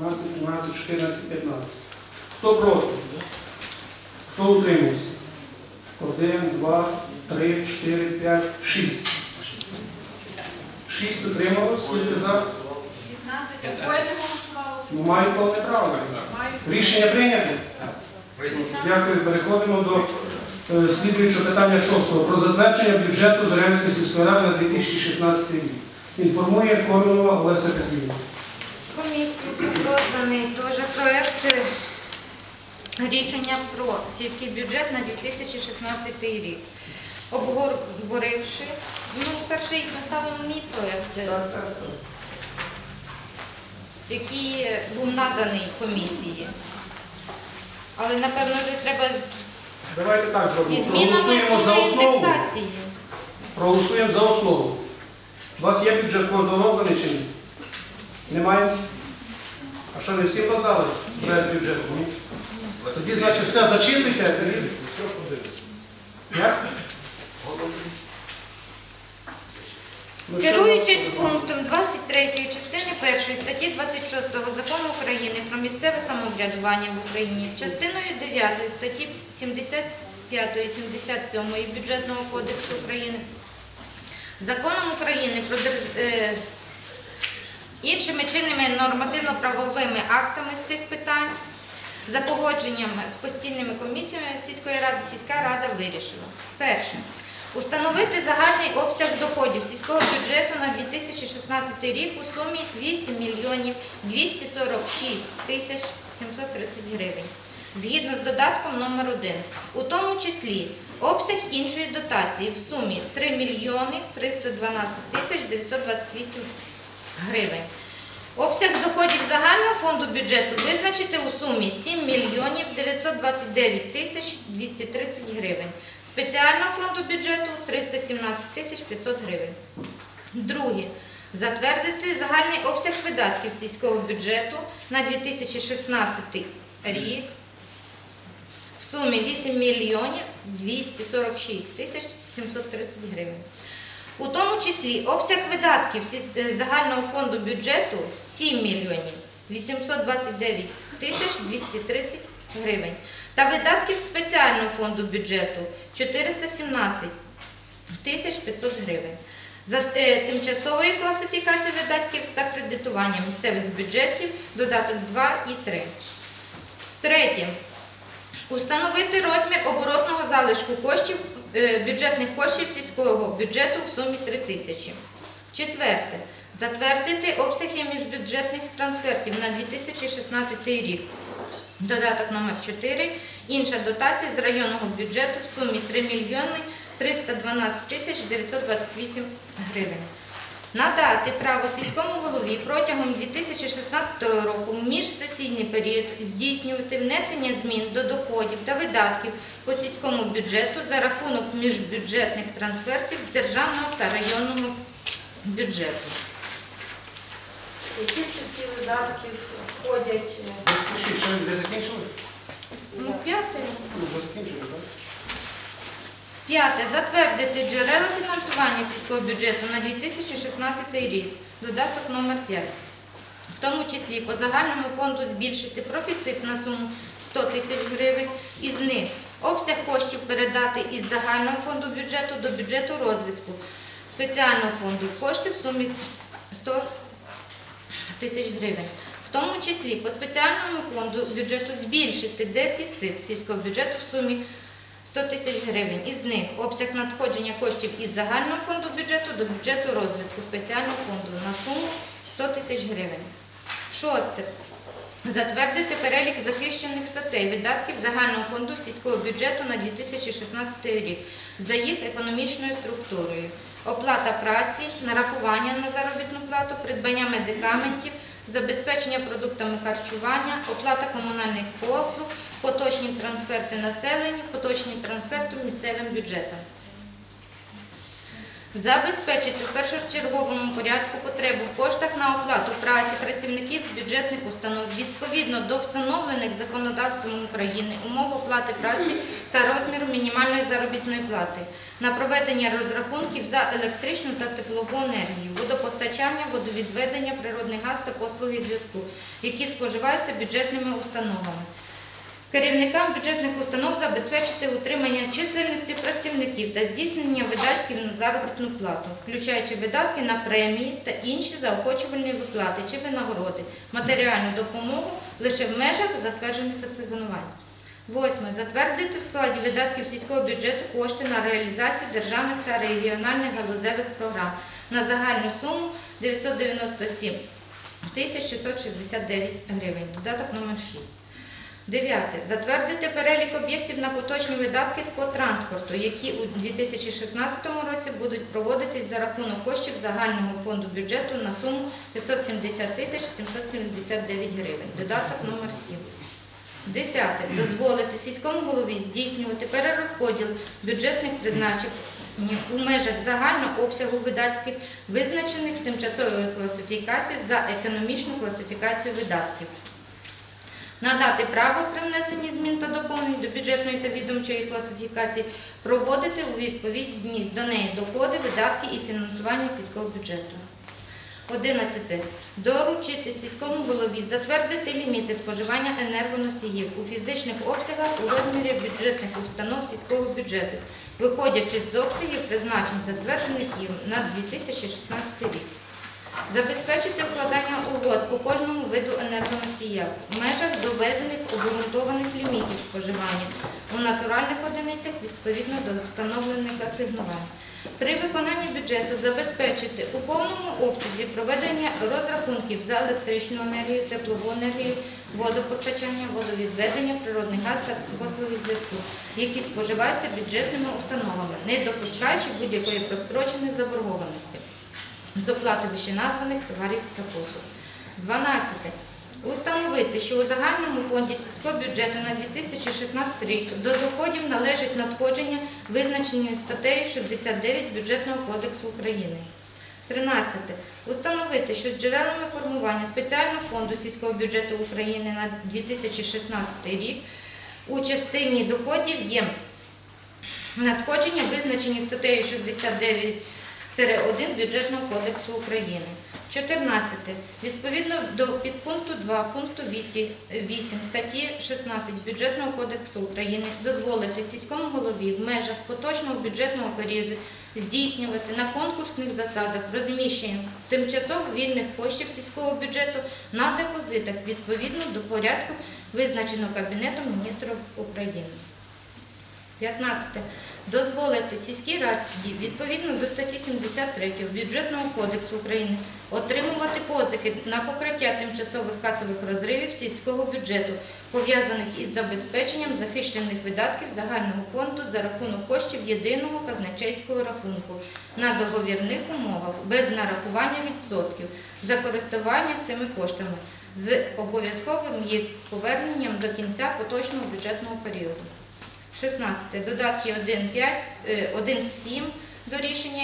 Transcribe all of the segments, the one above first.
12, 13, 14, 15. Хто проти? Хто утримався? Один, два, три, чотири, п'ять, шість. Шість утрималось, скільки за? 15. Двоє не повне право. Рішення прийнято. Дякую. Переходимо до е, слідуючого питання шостого. Про затвердження бюджету Зорянської сільської ради на 2016 рік. Інформує Корнова Олеся Петрівна. Комісії розданий теж проект е, рішення про сільський бюджет на 2016 рік. Обговоривши, ну, перший поставимо мій проект, е, який був наданий комісії. Але напевно вже треба Давайте так зробимо. змінами Проголосуємо за основу. індексації. Проголосуємо за основу. У вас є бюджет кожного розданий чи ні? Немає? А що, не всі роздали проект бюджету? Ні? Тоді, значить, все зачитуйте. а тоді- Як? Ну, що Керуючись пунктом 23 частини 1 статті 26 Закону України про місцеве самоврядування в Україні, частиною 9 статті 75 і 77 Бюджетного кодексу України, Законом України про держ... е, іншими чинними нормативно-правовими актами з цих питань, за погодженням з постійними комісіями сільської ради, сільська рада вирішила. Перше. Установити загальний обсяг доходів сільського бюджету на 2016 рік у сумі 8 мільйонів 246 тисяч 730 гривень. Згідно з додатком номер 1 у тому числі обсяг іншої дотації в сумі 3 мільйони 312 тисяч 928 гривень. Обсяг доходів загального фонду бюджету визначити у сумі 7 мільйонів 929 тисяч 230 гривень. Спеціального фонду бюджету 317 тисяч 500 гривень. Друге. Затвердити загальний обсяг видатків сільського бюджету на 2016 рік в сумі 8 мільйонів 246 тисяч 730 гривень. У тому числі обсяг видатків е, загального фонду бюджету 7 мільйонів 829 тисяч 230 гривень. Та видатків спеціального фонду бюджету 417 тисяч 500 гривень. За е, тимчасовою класифікацією видатків та кредитування місцевих бюджетів додаток 2 і 3. Третє. Установити розмір оборотного залишку коштів, бюджетних коштів сільського бюджету в сумі 3 тисячі. Четверте. Затвердити обсяги міжбюджетних трансфертів на 2016 рік. Додаток номер 4. Інша дотація з районного бюджету в сумі 3 мільйони 312 тисяч 928 гривень. Надати право сільському голові протягом 2016 року в міжсесійний період здійснювати внесення змін до доходів та видатків по сільському бюджету за рахунок міжбюджетних трансфертів з державного та районного бюджету. Які ж ці видатки входять? ви закінчили? Ну, п'яте. Ну, ви закінчили, так? П'яте. Затвердити джерела фінансування сільського бюджету на 2016 рік. Додаток номер 5. В тому числі по загальному фонду збільшити профіцит на суму 100 тисяч гривень. Із них обсяг коштів передати із загального фонду бюджету до бюджету розвитку спеціального фонду кошти в сумі 100 тисяч гривень. В тому числі по спеціальному фонду бюджету збільшити дефіцит сільського бюджету в сумі 100 тисяч гривень. Із них обсяг надходження коштів із загального фонду бюджету до бюджету розвитку спеціального фонду на суму 100 тисяч гривень. Шосте. Затвердити перелік захищених статей видатків загального фонду сільського бюджету на 2016 рік за їх економічною структурою. Оплата праці, нарахування на заробітну плату, придбання медикаментів, забезпечення продуктами харчування, оплата комунальних послуг, поточні трансферти населенню, поточні трансферти місцевим бюджетам. Забезпечити в першочерговому порядку потребу в коштах на оплату праці працівників бюджетних установ відповідно до встановлених законодавством України умов оплати праці та розміру мінімальної заробітної плати, на проведення розрахунків за електричну та теплову енергію, водопостачання, водовідведення, природний газ та послуги зв'язку, які споживаються бюджетними установами. Керівникам бюджетних установ забезпечити утримання чисельності працівників та здійснення видатків на заробітну плату, включаючи видатки на премії та інші заохочувальні виплати чи винагороди, матеріальну допомогу лише в межах затверджених асигнувань. Восьме. Затвердити в складі видатків сільського бюджету кошти на реалізацію державних та регіональних галузевих програм на загальну суму 997 669 гривень. Додаток номер 6. Дев'яте. Затвердити перелік об'єктів на поточні видатки по транспорту, які у 2016 році будуть проводитись за рахунок коштів загального фонду бюджету на суму 570 тисяч 779 гривень. Додаток номер 7. Десяте. Дозволити сільському голові здійснювати перерозподіл бюджетних призначень у межах загального обсягу видатків, визначених тимчасовою класифікацією за економічну класифікацію видатків. Надати право при внесенні змін та доповнень до бюджетної та відомчої класифікації, проводити у відповідність до неї доходи, видатки і фінансування сільського бюджету. 11. Доручити сільському голові затвердити ліміти споживання енергоносіїв у фізичних обсягах у розмірі бюджетних установ сільського бюджету, виходячи з обсягів призначень, затверджених їм на 2016 рік. Забезпечити укладання угод по кожному виду енергоносія в межах доведених обґрунтованих лімітів споживання у натуральних одиницях відповідно до встановлених асигнувань. При виконанні бюджету забезпечити у повному обсязі проведення розрахунків за електричну енергію, теплову енергію, водопостачання, водовідведення, природний газ та послуги зв'язку, які споживаються бюджетними установами, не допускаючи будь-якої простроченої заборгованості з оплати вищеназваних товарів та послуг. 12. Установити, що у загальному фонді сільського бюджету на 2016 рік до доходів належать надходження, визначені статтею 69 Бюджетного кодексу України. 13. Установити, що з джерелами формування спеціального фонду сільського бюджету України на 2016 рік у частині доходів є надходження, визначені статтею 69 1 Бюджетного кодексу України. 14. Відповідно до підпункту 2 пункту 8 статті 16 Бюджетного кодексу України дозволити сільському голові в межах поточного бюджетного періоду здійснювати на конкурсних засадах розміщення тимчасово вільних коштів сільського бюджету на депозитах відповідно до порядку, визначеного Кабінетом міністрів України. 15. Дозволити сільській раді відповідно до статті 73 Бюджетного кодексу України отримувати позики на покриття тимчасових касових розривів сільського бюджету, пов'язаних із забезпеченням захищених видатків загального фонду за рахунок коштів єдиного казначейського рахунку на договірних умовах без нарахування відсотків за користування цими коштами з обов'язковим їх поверненням до кінця поточного бюджетного періоду. 16. Додатки 1.5, е, 1.7 до рішення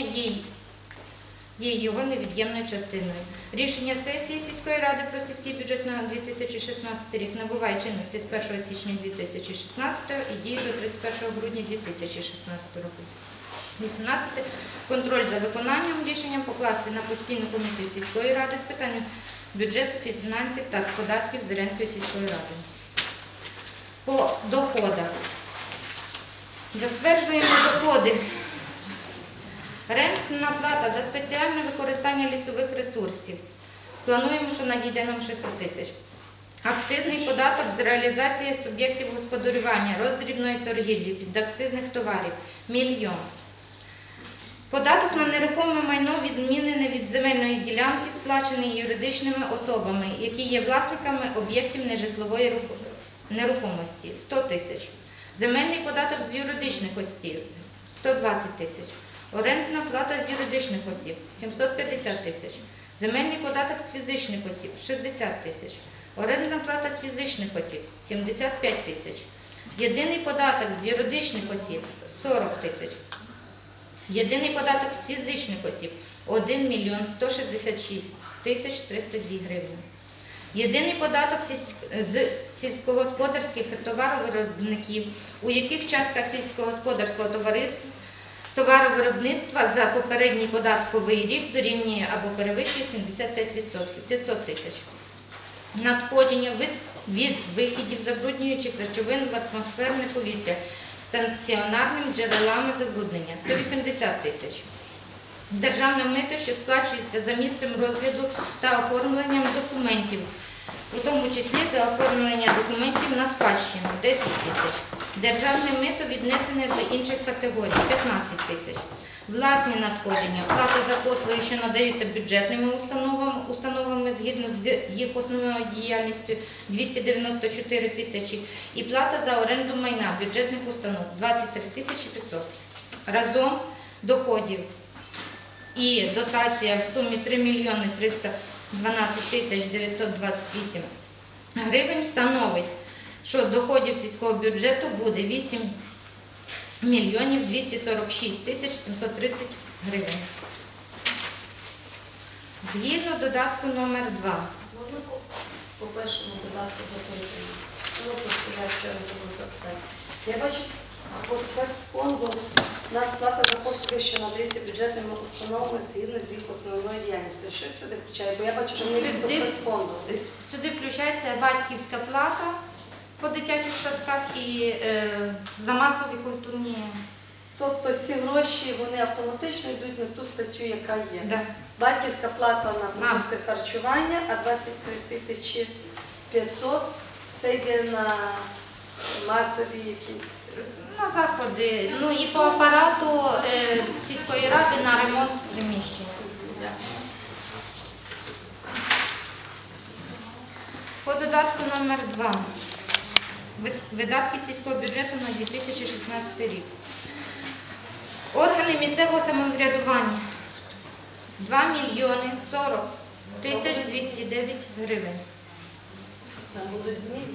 є, його невід'ємною частиною. Рішення сесії сільської ради про сільський бюджет на 2016 рік набуває чинності з 1 січня 2016 і діє до 31 грудня 2016 року. 18. Контроль за виконанням рішення покласти на постійну комісію сільської ради з питань бюджету, фінансів та податків Зорянської сільської ради. По доходах. Затверджуємо доходи. Рентна плата за спеціальне використання лісових ресурсів. Плануємо, що надійде нам 600 тисяч. Акцизний податок з реалізації суб'єктів господарювання, роздрібної торгівлі, підакцизних товарів – мільйон. Податок на нерухоме майно відмінене від земельної ділянки, сплачений юридичними особами, які є власниками об'єктів нежитлової нерухомості – 100 тисяч. Земельний податок з юридичних осіб – 120 тисяч. Орендна плата з юридичних осіб – 750 тисяч. Земельний податок з фізичних осіб – 60 тисяч. Орендна плата з фізичних осіб – 75 тисяч. Єдиний податок з юридичних осіб – 40 тисяч. Єдиний податок з фізичних осіб 1 мільйон 166 тисяч 302 гривні. Єдиний податок з сільськогосподарських товаровиробників, у яких частка сільськогосподарського товариства товаровиробництва за попередній податковий рік дорівнює або перевищує 75% 500 тисяч. Надходження від, від викидів забруднюючих речовин в атмосферне повітря стаціонарним джерелами забруднення 180 тисяч. Державне мито, що сплачується за місцем розгляду та оформленням документів, у тому числі за оформлення документів на спадщину 10 тисяч. Державне мито віднесене до інших категорій 15 тисяч. Власні надходження, плата за послуги, що надаються бюджетними установами, установами згідно з їх основною діяльністю 294 тисячі і плата за оренду майна бюджетних установ 23 тисячі 500. Разом доходів і дотація в сумі 3 мільйони 312 тисяч 928 гривень становить, що доходів сільського бюджету буде 8 мільйонів 246 тисяч 730 гривень. Згідно додатку номер 2 Можна по, першому додатку запитати. Я бачу, по спецфонду у нас плата за послуги, що надається бюджетними установами згідно з їх основною діяльністю. Що сюди включає? Бо я бачу, що вони по спецфонду. Сюди включається батьківська плата по дитячих садках і е, за масові культурні. Тобто ці гроші вони автоматично йдуть на ту статтю, яка є. Да. Батьківська плата на продукти харчування, а 23 тисячі 500 це йде на масові якісь. На заходи, ну і по апарату е, сільської ради на ремонт приміщення. По додатку номер 2 Видатки сільського бюджету на 2016 рік. Органи місцевого самоврядування 2 мільйони 40 тисяч 209 гривень. Там будуть зміни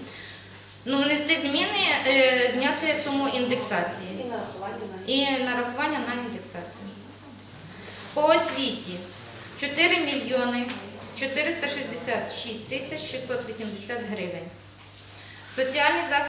Ну, внести зміни, е, зняти суму індексації. і нарахування на і нарахування на індексацію. По освіті 4 мільйони 466 тисяч 680 гривень. Соціальний захист